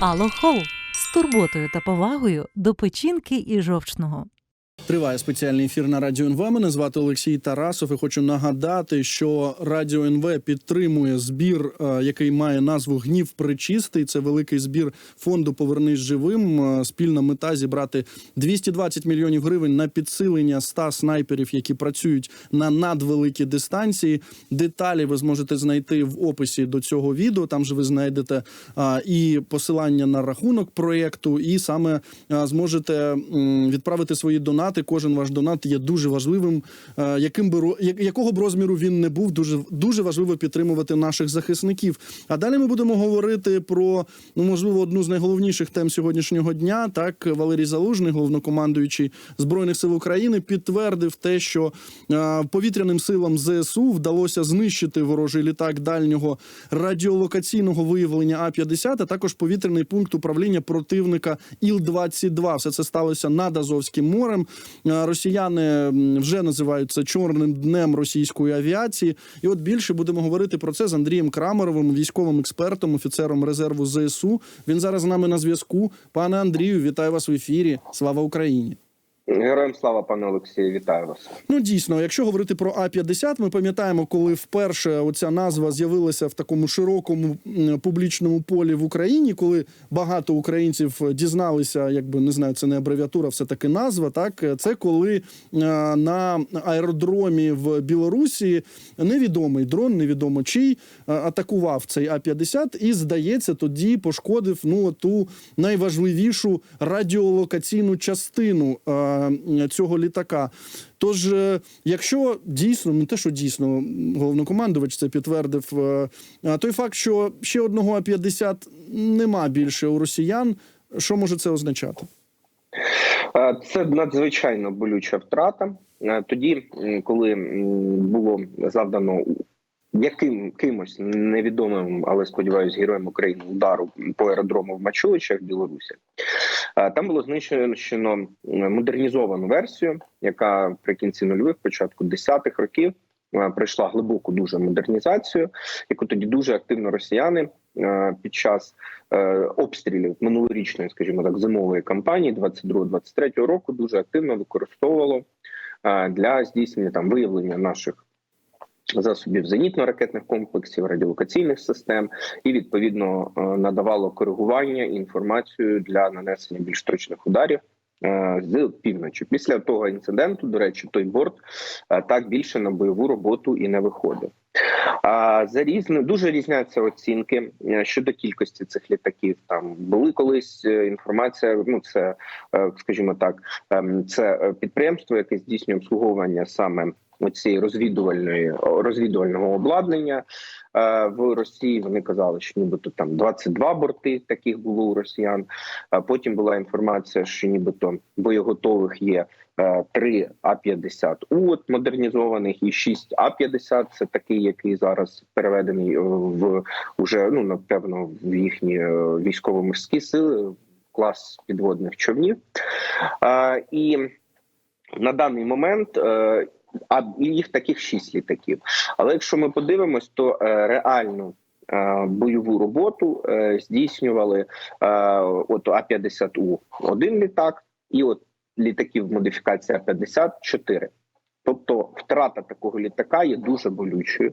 Алохол з турботою та повагою до печінки і жовчного. Триває спеціальний ефір на радіо НВ. Мене звати Олексій Тарасов. І хочу нагадати, що радіо НВ підтримує збір, е, який має назву Гнів причистий. Це великий збір фонду Повернись живим. Е, Спільна мета зібрати 220 мільйонів гривень на підсилення 100 снайперів, які працюють на надвеликі дистанції. Деталі ви зможете знайти в описі до цього відео. Там же ви знайдете і посилання на рахунок проєкту, і саме зможете відправити свої донати. Кожен ваш донат є дуже важливим. Е, Яким би якого б розміру він не був, дуже дуже важливо підтримувати наших захисників. А далі ми будемо говорити про ну можливо одну з найголовніших тем сьогоднішнього дня. Так Валерій Залужний, головнокомандуючий збройних сил України, підтвердив те, що е, повітряним силам ЗСУ вдалося знищити ворожий літак дальнього радіолокаційного виявлення А 50 а також повітряний пункт управління противника Іл-22. Все це сталося над Азовським морем. Е, Росіяни вже називають це чорним днем російської авіації. І от більше будемо говорити про це з Андрієм Крамеровим, військовим експертом, офіцером резерву ЗСУ. Він зараз з нами на зв'язку. Пане Андрію, вітаю вас в ефірі. Слава Україні! Героям слава, пане Олексію, вітаю вас. Ну дійсно, якщо говорити про А 50 ми пам'ятаємо, коли вперше оця назва з'явилася в такому широкому публічному полі в Україні, коли багато українців дізналися, якби не знаю, це не абревіатура, все таки назва. Так це коли е, на аеродромі в Білорусі невідомий дрон, невідомо чий, е, атакував цей А 50 і здається, тоді пошкодив ну ту найважливішу радіолокаційну частину е, цього літака. Тож, е, якщо дійсно, не те, що дійсно головнокомандувач це підтвердив, е, той факт, що ще одного А-50 нема більше у росіян, що може це означати? Е, Це надзвичайно болюча втрата. Е, Тоді, коли було завдано яким кимось невідомим, але сподіваюсь, героєм України удару по аеродрому в Мачуличах в Білорусі, е, там було знищено модернізовану версію, яка при кінці нульових, початку десятих років. е, Пройшла глибоку дуже модернізацію, яку тоді дуже активно росіяни е, під час е, обстрілів минулорічної, скажімо так, зимової кампанії 22-23 року дуже активно використовувало е, для здійснення там виявлення наших засобів зенітно-ракетних комплексів, радіолокаційних систем, і відповідно е, надавало коригування інформацію для нанесення більш точних ударів. е, З півночі після того інциденту, до речі, той борт е, так більше на бойову роботу і не виходив. А за різне дуже різняться оцінки щодо кількості цих літаків. Там були колись інформація. Ну це скажімо так, ем, це підприємство, яке здійснює обслуговування саме цієї розвідувальної розвідувального обладнання е, в Росії. Вони казали, що нібито там 22 борти таких було у росіян. А потім була інформація, що нібито боєготових є е, 3 А-50У модернізованих і 6 А-50. Це такий, який зараз переведений е, в уже ну напевно в їхні е, військово-морські сили. Клас підводних човнів, Е, і на даний момент е, а їх таких шість літаків. Але якщо ми подивимось, то е, реальну е, бойову роботу е, здійснювали от А-50У один літак, і от літаків модифікація А-50. Тобто втрата такого літака є дуже болючою.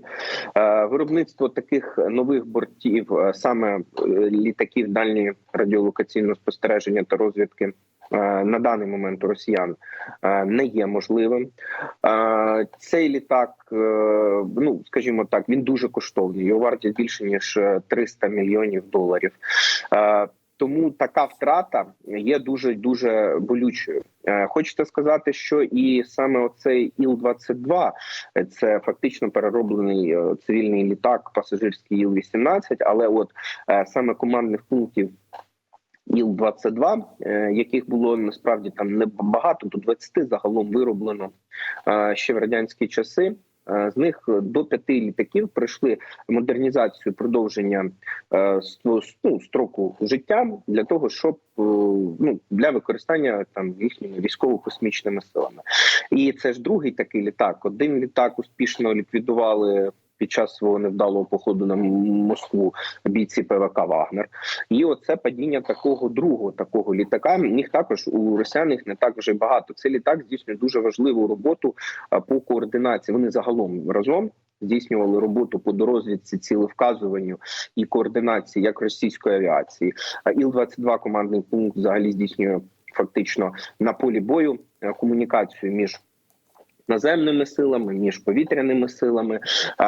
Виробництво таких нових бортів, саме літаків дальньої радіолокаційного спостереження та розвідки, на даний момент росіян е, не є можливим. Е, Цей літак, е, ну скажімо так, він дуже коштовний. Його вартість більше ніж е, 300 мільйонів доларів. Е, Тому така втрата є дуже дуже болючою. Е, Хочете сказати, що і саме оцей Іл-22 – це фактично перероблений е, цивільний літак, пасажирський Іл-18, але от е, саме командних пунктів Іл-22, е, яких було насправді там не багато, до 20 загалом вироблено е, ще в радянські часи. Е, З них до п'яти літаків пройшли модернізацію продовження ну, строку життя для того, щоб ну для використання там їхніми військово-космічними силами. І це ж другий такий літак. Один літак успішно ліквідували під час свого невдалого походу на Москву бійці ПВК Вагнер. І оце падіння такого другого такого літака. Їх також у росіян їх не так вже багато. Цей літак здійснює дуже важливу роботу по координації. Вони загалом разом. Здійснювали роботу по дорозвідці, цілевказуванню і координації як російської авіації. А Іл-22 командний пункт взагалі здійснює фактично на полі бою е, комунікацію між наземними силами, між повітряними силами,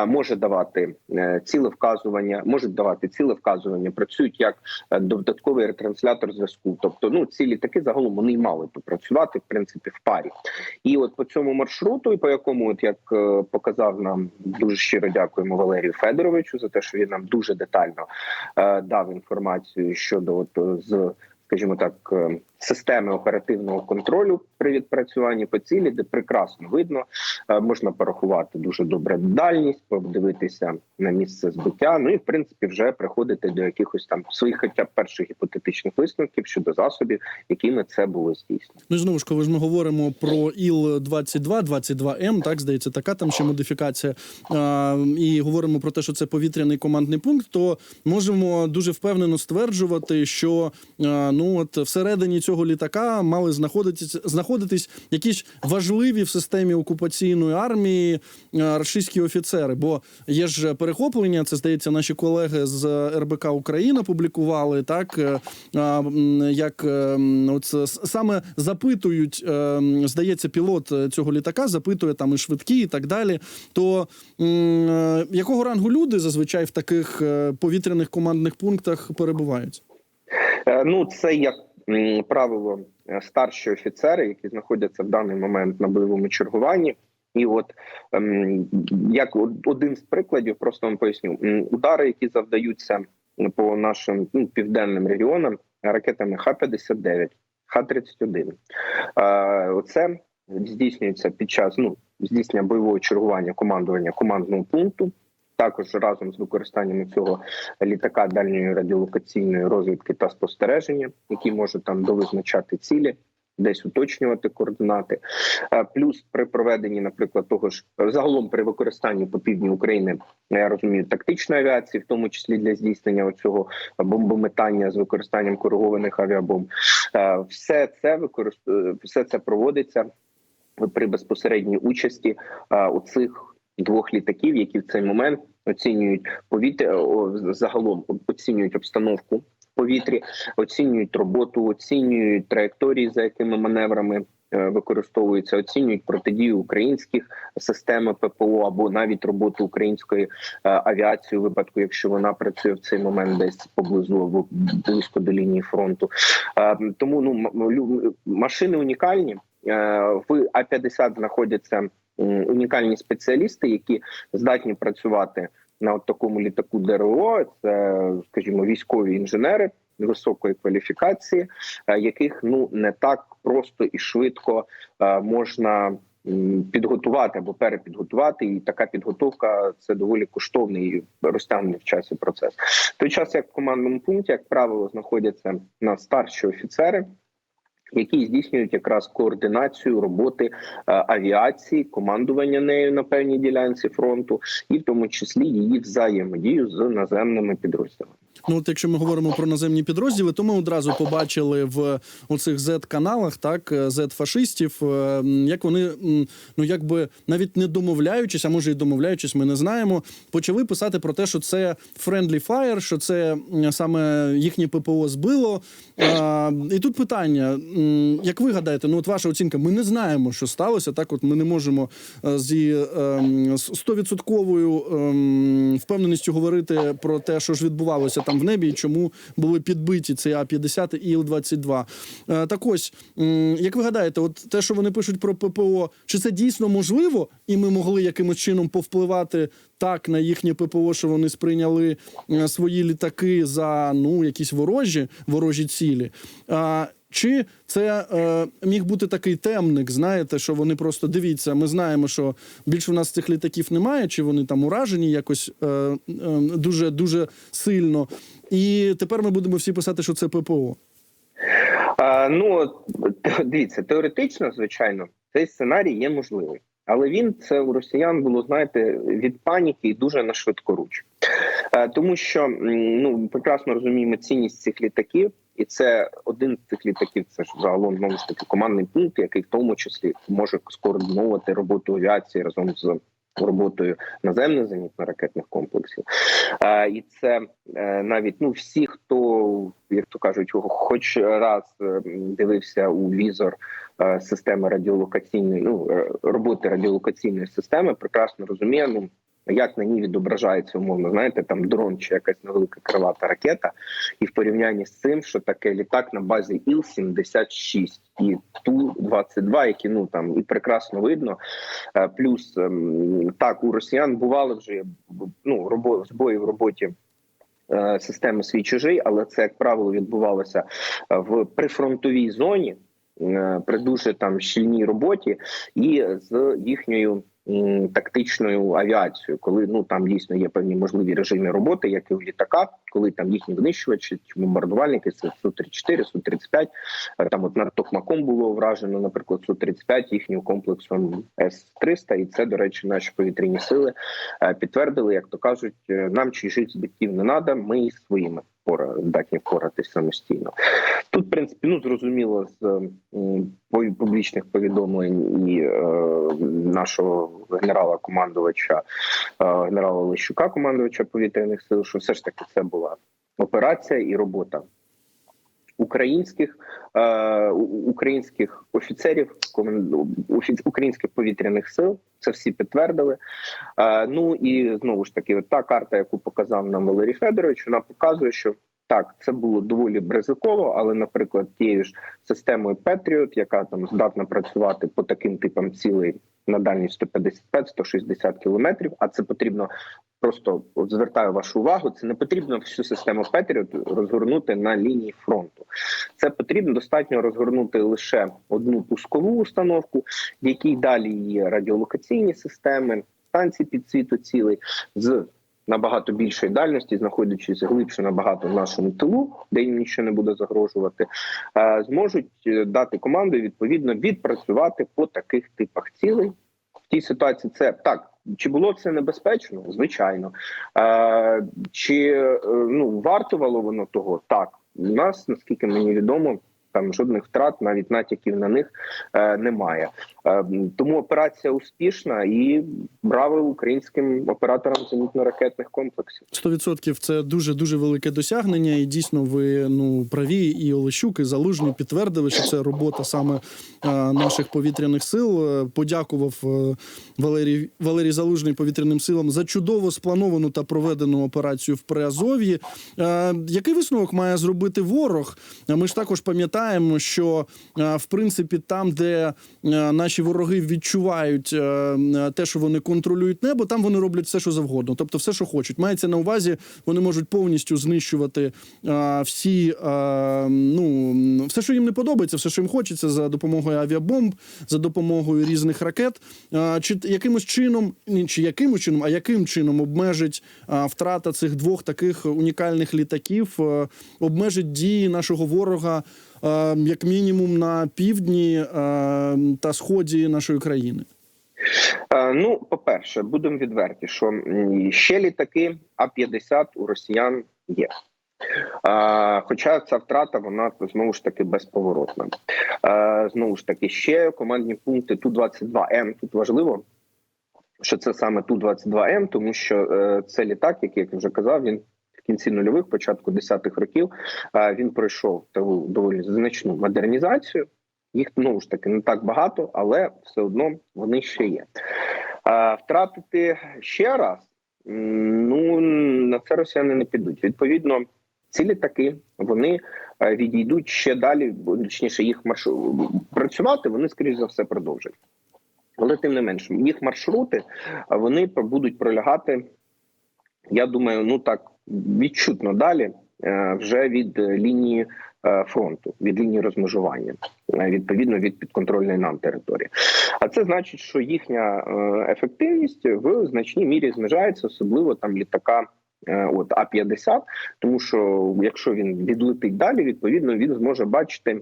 може давати е, ціле вказування, можуть давати ціле вказування, працюють як е, додатковий ретранслятор зв'язку. Тобто, ну ці літаки загалом вони й мали би працювати в принципі в парі. І от по цьому маршруту, і по якому, от як е, показав нам дуже щиро дякуємо Валерію Федоровичу за те, що він нам дуже детально дав інформацію щодо от з. Скажімо так, системи оперативного контролю при відпрацюванні по цілі, де прекрасно видно, е, можна порахувати дуже добре дальність, подивитися на місце збиття. Ну і в принципі вже приходити до якихось там своїх, хоча б перших гіпотетичних висновків щодо засобів, якими це було здійснено. Ну знову ж коли ж ми говоримо про іл 22 22 м так здається, така там ще модифікація. А, і говоримо про те, що це повітряний командний пункт. То можемо дуже впевнено стверджувати, що а, ну от всередині цього літака мали знаходитись знаходитись якісь важливі в системі окупаційної армії а, російські офіцери. Бо є ж перехоплення, це здається, наші колеги з РБК Україна публікували так, е, як е, от саме запитують, е, здається, пілот е, цього літака запитує там і швидкі, і так далі. То е, якого рангу люди зазвичай в таких е, повітряних командних пунктах перебувають? Е, Ну, це як правило е, старші офіцери, які знаходяться в даний момент на бойовому чергуванні. І от ем, як од- один з прикладів, просто вам поясню, удари, які завдаються по нашим ну, південним регіонам ракетами Х-59, Х-31. Е, Оце здійснюється під час ну, здійснення бойового чергування командування командного пункту. Також разом з використанням цього літака дальньої радіолокаційної розвідки та спостереження, які може там довизначати цілі, десь уточнювати координати. Е, Плюс при проведенні, наприклад, того ж загалом при використанні по півдні України, я розумію, тактичної авіації, в тому числі для здійснення цього бомбометання з використанням коригованих авіабомб, Е, все це використ... все це проводиться при безпосередній участі е, у цих двох літаків, які в цей момент оцінюють повітря о, загалом оцінюють обстановку в повітрі, оцінюють роботу, оцінюють траєкторії, за якими маневрами. е, Використовуються, оцінюють протидію українських систем ППО або навіть роботу української е, авіації у випадку, якщо вона працює в цей момент десь поблизу або близько до лінії фронту. Е, Тому ну машини унікальні. Е, В А 50 знаходяться унікальні спеціалісти, які здатні працювати на от такому літаку ДРО. Це, скажімо, військові інженери високої кваліфікації, е, яких ну не так просто і швидко е, можна. Підготувати або перепідготувати, і така підготовка це доволі коштовний і розтягнений в часі процес. Той час, як в командному пункті, як правило, знаходяться на старші офіцери, які здійснюють якраз координацію роботи е, авіації, командування нею на певній ділянці фронту, і в тому числі її взаємодію з наземними підрозділами. Ну, от якщо ми говоримо про наземні підрозділи, то ми одразу побачили в оцих Z-каналах, так Z-фашистів, е, як вони ну якби навіть не домовляючись, а може і домовляючись, ми не знаємо, почали писати про те, що це friendly fire, що це саме їхнє ППО збило. А, і тут питання: як ви гадаєте, ну от ваша оцінка, ми не знаємо, що сталося. Так, от ми не можемо е, зі стовідсотковою ем, впевненістю говорити про те, що ж відбувалося там в небі, і чому були підбиті цей А-50 і Іл-22. Е, так ось, як ви гадаєте, от те, що вони пишуть про ППО, чи це дійсно можливо, і ми могли якимось чином повпливати так на їхнє ППО, що вони сприйняли е, свої літаки за ну якісь ворожі ворожі цілі? Чи це е, міг бути такий темник? Знаєте, що вони просто дивіться, ми знаємо, що більше в нас цих літаків немає, чи вони там уражені якось е, е, дуже дуже сильно. І тепер ми будемо всі писати, що це ППО. А, ну дивіться, теоретично, звичайно, цей сценарій є можливий. Але він це у росіян було знаєте від паніки і дуже на швидкоруч, Е, тому що ну прекрасно розуміємо цінність цих літаків, і це один з цих літаків. Це ж загалом знову ж таки командний пункт, який в тому числі може скоординувати роботу авіації разом з роботою наземних зенітно-ракетних комплексів. Е, і це е, навіть ну всі, хто як то кажуть, хоч раз е, дивився у візор е, системи радіолокаційної, ну роботи радіолокаційної системи, прекрасно розуміє, ну як на ній відображається умовно, знаєте, там дрон чи якась невелика крилата ракета, і в порівнянні з цим, що таке літак на базі Іл-76 і Ту-22, які ну там і прекрасно видно. Е, Плюс ем, так у росіян бували вже ну робо, збої в роботі. е, Системи свій чужий, але це як правило відбувалося е, в прифронтовій зоні е, при дуже там щільній роботі і з їхньою тактичною авіацією, коли ну там дійсно є певні можливі режими роботи, як і в літаках, коли там їхні винищувачі бомбардувальники, це су 34 су 35 Е, Там от над Токмаком було вражено, наприклад, су 35 їхнім комплексом С 300 і це, до речі, наші повітряні сили е, підтвердили, як то кажуть, е, нам чужих збитків не треба, ми і своїми пора здатні впоратись самостійно. Тут, в принципі, ну зрозуміло з м, публічних повідомлень і е, нашого генерала командувача е, генерала Лещука, командувача повітряних сил, що все ж таки це була операція і робота українських е, українських офіцерів, комен- українських повітряних сил. Це всі підтвердили. Е, ну і знову ж таки, та карта, яку показав нам Валерій Федорович, вона показує, що так, це було доволі ризиково, але, наприклад, тією ж системою Patriot, яка там здатна працювати по таким типам цілей на дальність 155-160 кілометрів, а це потрібно просто от звертаю вашу увагу. Це не потрібно всю систему Patriot розгорнути на лінії фронту. Це потрібно достатньо розгорнути лише одну пускову установку, в якій далі є радіолокаційні системи, станції підсвіту цілей з набагато більшої дальності, знаходячись глибше набагато в нашому тилу, де їм нічого не буде загрожувати, е, зможуть е, дати команду відповідно відпрацювати по таких типах цілей. В тій ситуації це так. Чи було це небезпечно? Звичайно. Е, чи ну вартувало воно того? Так. У нас, наскільки мені відомо, там жодних втрат, навіть натяків на них е, немає. Е, тому операція успішна і браво українським операторам зенітно-ракетних комплексів. 100% це дуже дуже велике досягнення, і дійсно ви ну праві і Олещук, і Залужний підтвердили, що це робота саме е, наших повітряних сил. Е, Подякував е, Валерій Валерій Залужний повітряним силам за чудово сплановану та проведену операцію в Приазов'ї. Е, Який висновок має зробити ворог? Ми ж також пам'ятаємо, що е, в принципі там, де е, наші вороги відчувають е, те, що вони контролюють небо, там вони роблять все, що завгодно, тобто все, що хочуть. Мається на увазі, вони можуть повністю знищувати всі, ну все, що їм не подобається, все, що їм хочеться, за допомогою авіабомб, за допомогою різних ракет. Чи якимось чином, ні, чи якимось чином, а яким чином обмежить втрата цих двох таких унікальних літаків, обмежить дії нашого ворога. Е, Як мінімум на півдні е, та сході нашої країни, Е, Ну, по-перше, будемо відверті, що ще літаки А-50 у росіян є. Е, Хоча ця втрата вона знову ж таки безповоротна. Е, Знову ж таки, ще командні пункти Ту-22М. Тут важливо, що це саме Ту-22М, тому що це літак, який як я вже казав, він кінці нульових, початку десятих років, він пройшов таку доволі значну модернізацію. Їх знову ж таки не так багато, але все одно вони ще є. Втратити ще раз, ну на це росіяни не підуть. Відповідно, ці літаки вони відійдуть ще далі, точніше, їх маршрут працювати вони скоріш за все продовжать. Але тим не менш, їх маршрути вони будуть пролягати. Я думаю, ну так відчутно далі, е, вже від лінії е, фронту, від лінії розмежування, е, відповідно від підконтрольної нам території. А це значить, що їхня ефективність в значній мірі знижається, особливо там літака. От А-50, тому що якщо він відлетить далі, відповідно він зможе бачити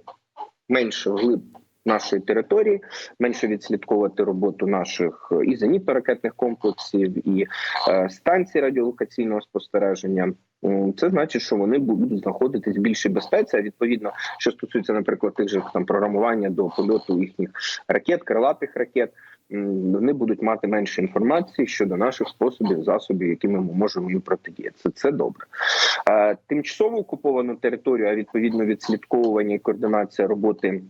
менше вглиб нашої території, менше відслідковувати роботу наших е, і зенітно-ракетних комплексів, і е, станцій радіолокаційного спостереження. М, Це значить, що вони будуть знаходитись в більшій безпеці. А відповідно, що стосується, наприклад, тих же там програмування до польоту їхніх ракет, крилатих ракет. Вони будуть мати менше інформації щодо наших способів, засобів, якими ми можемо їм протидіяти. Це, це добре. Е, Тимчасово окуповану територію, а відповідно відслідковування і координація роботи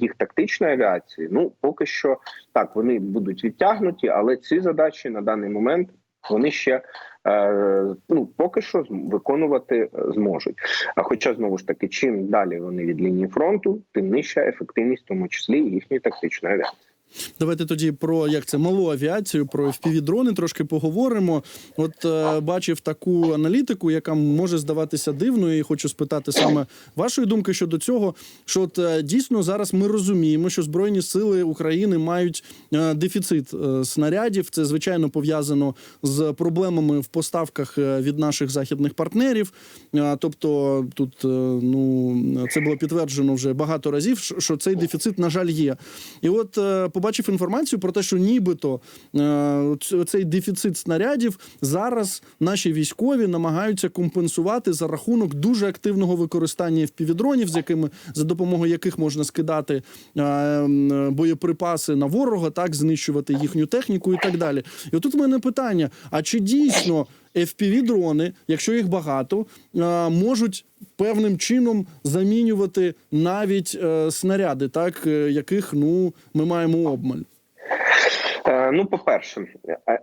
їх тактичної авіації. Ну поки що так вони будуть відтягнуті, але ці задачі на даний момент вони ще е, ну поки що виконувати е, зможуть. А хоча знову ж таки, чим далі вони від лінії фронту, тим нижча ефективність, в тому числі їхньої тактичної авіації. Давайте тоді про як це малу авіацію, про FPV-дрони трошки поговоримо. От е, бачив таку аналітику, яка може здаватися дивною, і хочу спитати саме вашої думки щодо цього. Що от е, дійсно зараз ми розуміємо, що збройні сили України мають е, дефіцит е, снарядів. Це звичайно пов'язано з проблемами в поставках е, від наших західних партнерів. Е, тобто, тут е, ну це було підтверджено вже багато разів, що- цей дефіцит, на жаль, є. І от е, побачив інформацію про те, що нібито е, цей дефіцит снарядів зараз наші військові намагаються компенсувати за рахунок дуже активного використання FPV-дронів, з якими за допомогою яких можна скидати е, боєприпаси на ворога, так знищувати їхню техніку і так далі. І отут в мене питання: а чи дійсно FPV-дрони, якщо їх багато, е, можуть певним чином замінювати навіть е, снаряди, так е, яких ну ми маємо обмаль. Ну, по-перше,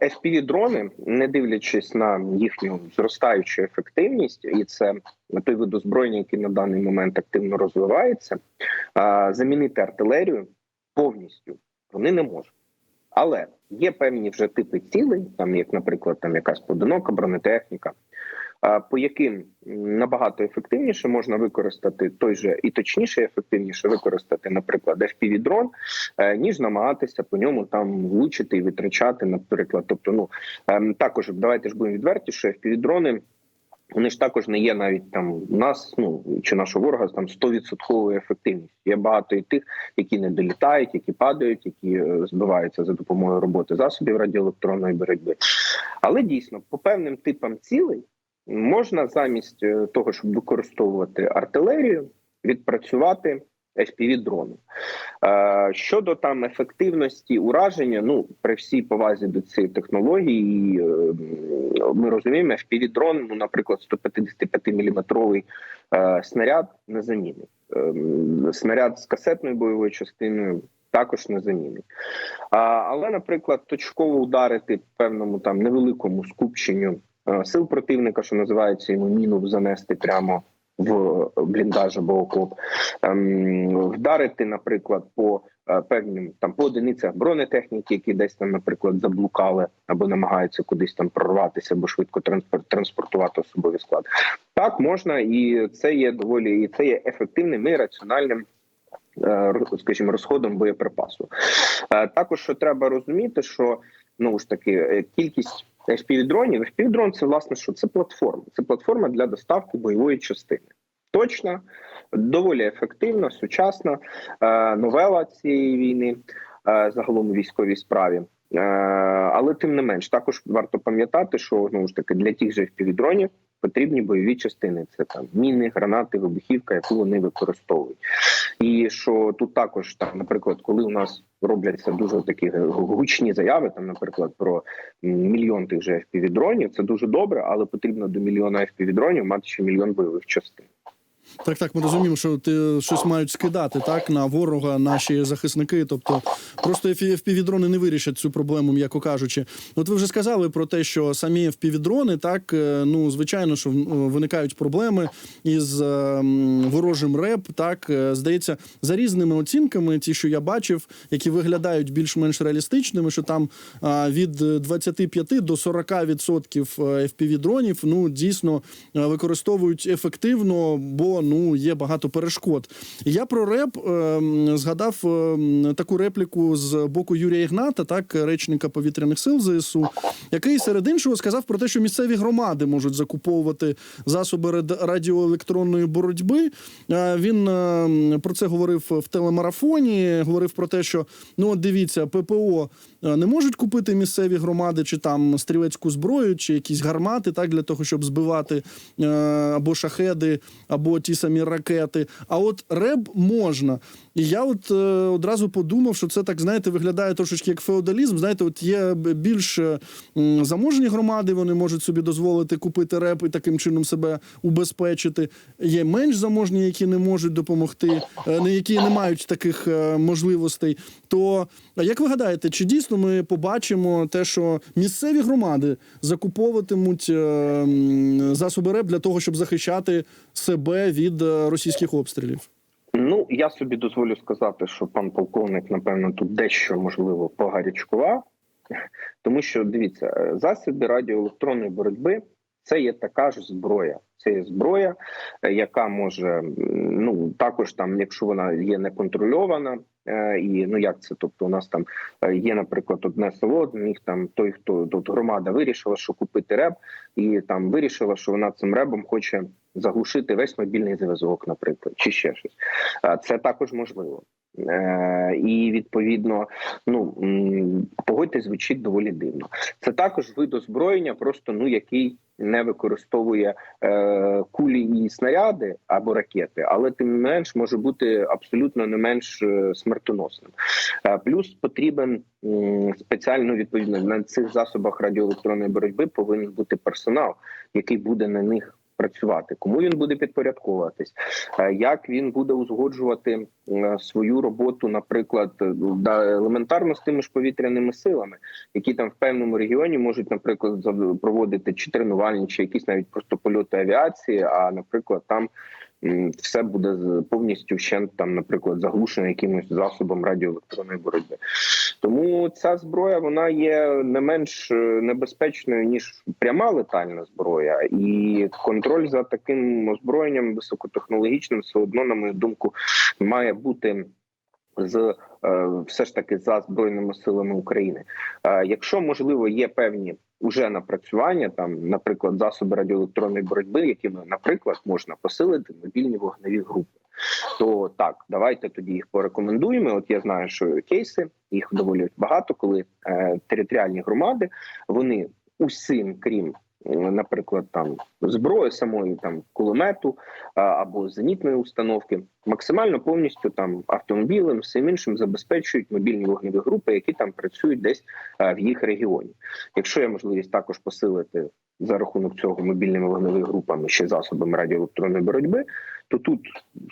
fpv дрони, не дивлячись на їхню зростаючу ефективність, і це той вид озброєння, який на даний момент активно розвивається, замінити артилерію повністю вони не можуть. Але є певні вже типи цілей, там як, наприклад, там якась поодинока бронетехніка, по яким набагато ефективніше можна використати той же і точніше, ефективніше використати, наприклад, fpv дрон е, ніж намагатися по ньому там влучити і витрачати, наприклад. Тобто, ну ем, також давайте ж будемо відверті, що FPV-дрони, вони ж також не є навіть там нас, ну чи нашого ворога там 100% ефективність. Є багато і тих, які не долітають, які падають, які е, збиваються за допомогою роботи засобів радіоелектронної боротьби. Але дійсно, по певним типам цілей можна замість е, того, щоб використовувати артилерію, відпрацювати fpv дрони Е, Щодо там ефективності ураження, ну при всій повазі до цієї технології, е, ми розуміємо, fpv дрон, ну, наприклад, 155 мм е, снаряд не замінить. Е, Снаряд з касетною бойовою частиною також не замінить. Але, наприклад, точково ударити певному там невеликому скупченню сил противника, що називається йому міну занести прямо в бліндаж або окоп, ем, вдарити, наприклад, по е, певним там по одиницях бронетехніки, які десь там, наприклад, заблукали або намагаються кудись там прорватися або швидко транспорт, транспортувати особовий склад. Так можна, і це є доволі і це є ефективним і раціональним. е, Скажімо, розходом боєприпасу. Е, Також що треба розуміти, що ну ж таки е, кількість FPV-дронів, FPV-дрон – це власне що це платформа. Це платформа для доставки бойової частини. Точна, доволі ефективна, сучасна е, новела цієї війни е, загалом у військовій справі. Е, але тим не менш, також варто пам'ятати, що знову ж таки для тих же FPV-дронів потрібні бойові частини. Це там міни, гранати, вибухівка, яку вони використовують. І що тут також там, наприклад, коли у нас робляться дуже такі гучні заяви, там, наприклад, про мільйон тих же FPV-дронів, це дуже добре, але потрібно до мільйона FPV-дронів мати ще мільйон бойових частин. Так, так, ми розуміємо, що ти щось мають скидати так на ворога, наші захисники. Тобто, просто FPV-дрони не вирішать цю проблему, м'яко кажучи. От ви вже сказали про те, що самі FPV-дрони, так е, ну звичайно, що м, виникають проблеми із е, ворожим реп. Так Е, здається, за різними оцінками, ті, що я бачив, які виглядають більш-менш реалістичними, що там від 25 до 40% FPV-дронів ну дійсно е, використовують ефективно, бо ну є багато перешкод. Я про реп е, згадав е, таку репліку з боку Юрія Ігната, так речника повітряних сил ЗСУ, який серед іншого сказав про те, що місцеві громади можуть закуповувати засоби рад- радіоелектронної боротьби. Е, Він е, про це говорив в телемарафоні. Говорив про те, що ну от дивіться, ППО не можуть купити місцеві громади чи там стрілецьку зброю, чи якісь гармати, так для того, щоб збивати е, або шахеди, або ті самі ракети. А от реб можна. І я от е, одразу подумав, що це так, знаєте, виглядає трошечки як феодалізм. Знаєте, от є більш е, м, заможні громади, вони можуть собі дозволити купити реп і таким чином себе убезпечити. Є менш заможні, які не можуть допомогти, е, які не мають таких е, можливостей. То як ви гадаєте, чи дійсно ми побачимо те, що місцеві громади закуповуватимуть е, засоби РЕП для того, щоб захищати себе від е, російських обстрілів? Я собі дозволю сказати, що пан полковник, напевно, тут дещо можливо погарячкував, тому що дивіться, е, засоби радіоелектронної боротьби це є така ж зброя. Це є зброя, е, яка може ну також там, якщо вона є неконтрольована, е, і ну як це? Тобто, у нас там є, наприклад, одне село, них там той, хто тут громада вирішила, що купити реб, і там вирішила, що вона цим ребом хоче заглушити весь мобільний зв'язок, наприклад, чи ще щось. Це також можливо. Е, і відповідно, ну погодьтесь, звучить доволі дивно. Це також вид озброєння, просто ну який не використовує е, кулі і снаряди або ракети, але тим не менш може бути абсолютно не менш е, смертоносним. Е, плюс потрібен спеціально відповідно на цих засобах радіоелектронної боротьби повинен бути персонал, який буде на них працювати, кому він буде підпорядковуватись, е, як він буде узгоджувати е, свою роботу, наприклад, е, елементарно з тими ж повітряними силами, які там в певному регіоні можуть, наприклад, проводити чи тренувальні, чи якісь навіть просто польоти авіації. А наприклад, там все буде повністю вщент, там, наприклад, заглушено якимось засобом радіоелектронної боротьби. Тому ця зброя вона є не менш е, небезпечною ніж пряма летальна зброя, і контроль за таким озброєнням високотехнологічним все одно, на мою думку, має бути з е, все ж таки за збройними силами України. Е, якщо можливо є певні уже напрацювання, там, наприклад, засоби радіоелектронної боротьби, якими, наприклад, можна посилити мобільні вогневі групи. То так, давайте тоді їх порекомендуємо. От я знаю, що кейси їх доволі багато, коли е, територіальні громади вони усім, крім наприклад, там зброї самої там кулемету або зенітної установки, максимально повністю там автомобілем, всім іншим забезпечують мобільні вогневі групи, які там працюють десь в їх регіоні. Якщо є можливість також посилити за рахунок цього мобільними вогневими групами ще засобами радіоелектронної боротьби, то тут,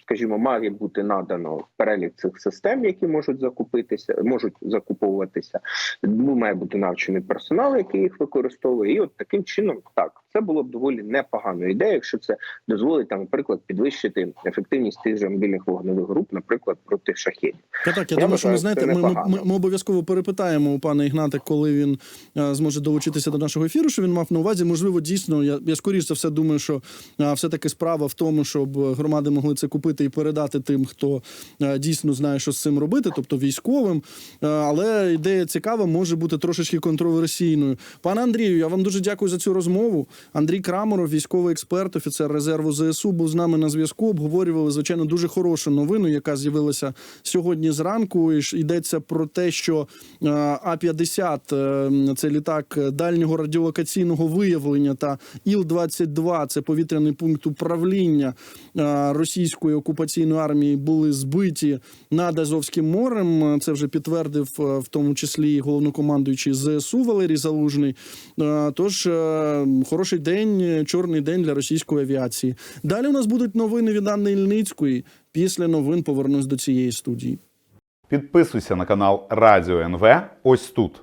скажімо, має бути надано перелік цих систем, які можуть закупитися, можуть закуповуватися. Ну, має бути навчений персонал, який їх використовує, і от таким чином так це було б доволі непоганою ідеєю, якщо це дозволить там, наприклад, підвищити ефективність тих же мобільних вогневих груп, наприклад, проти шахедів. Та так, я, Я думаю, що ми знаєте, ми, ми, ми, ми обов'язково перепитаємо у пана Ігната, коли він е, зможе долучитися до нашого ефіру. Що він мав на увазі? Можливо, дійсно, я, я скоріш за все думаю, що е, все-таки справа в тому, щоб громади могли це купити і передати тим, хто е, дійсно знає, що з цим робити, тобто військовим. Е, але ідея цікава, може бути трошечки контроверсійною. Пане Андрію, я вам дуже дякую за цю розмову. Андрій Краморов, військовий експерт, офіцер резерву ЗСУ, був з нами на зв'язку. Обговорювали звичайно дуже хорошу новину, яка з'явилася сьогодні зранку. І йдеться про те, що е, А-50 е, це літак дальнього радіолокаційного виявлення та Іл-22 це повітряний пункт управління російської окупаційної армії були збиті над Азовським морем. Це вже підтвердив е, в тому числі головнокомандуючий ЗСУ Валерій Залужний. Е, Тож е, хороший день, чорний день для російської авіації. Далі у нас будуть новини від Анни Ільницької. Після новин повернусь до цієї студії. Підписуйся на канал Радіо НВ ось тут.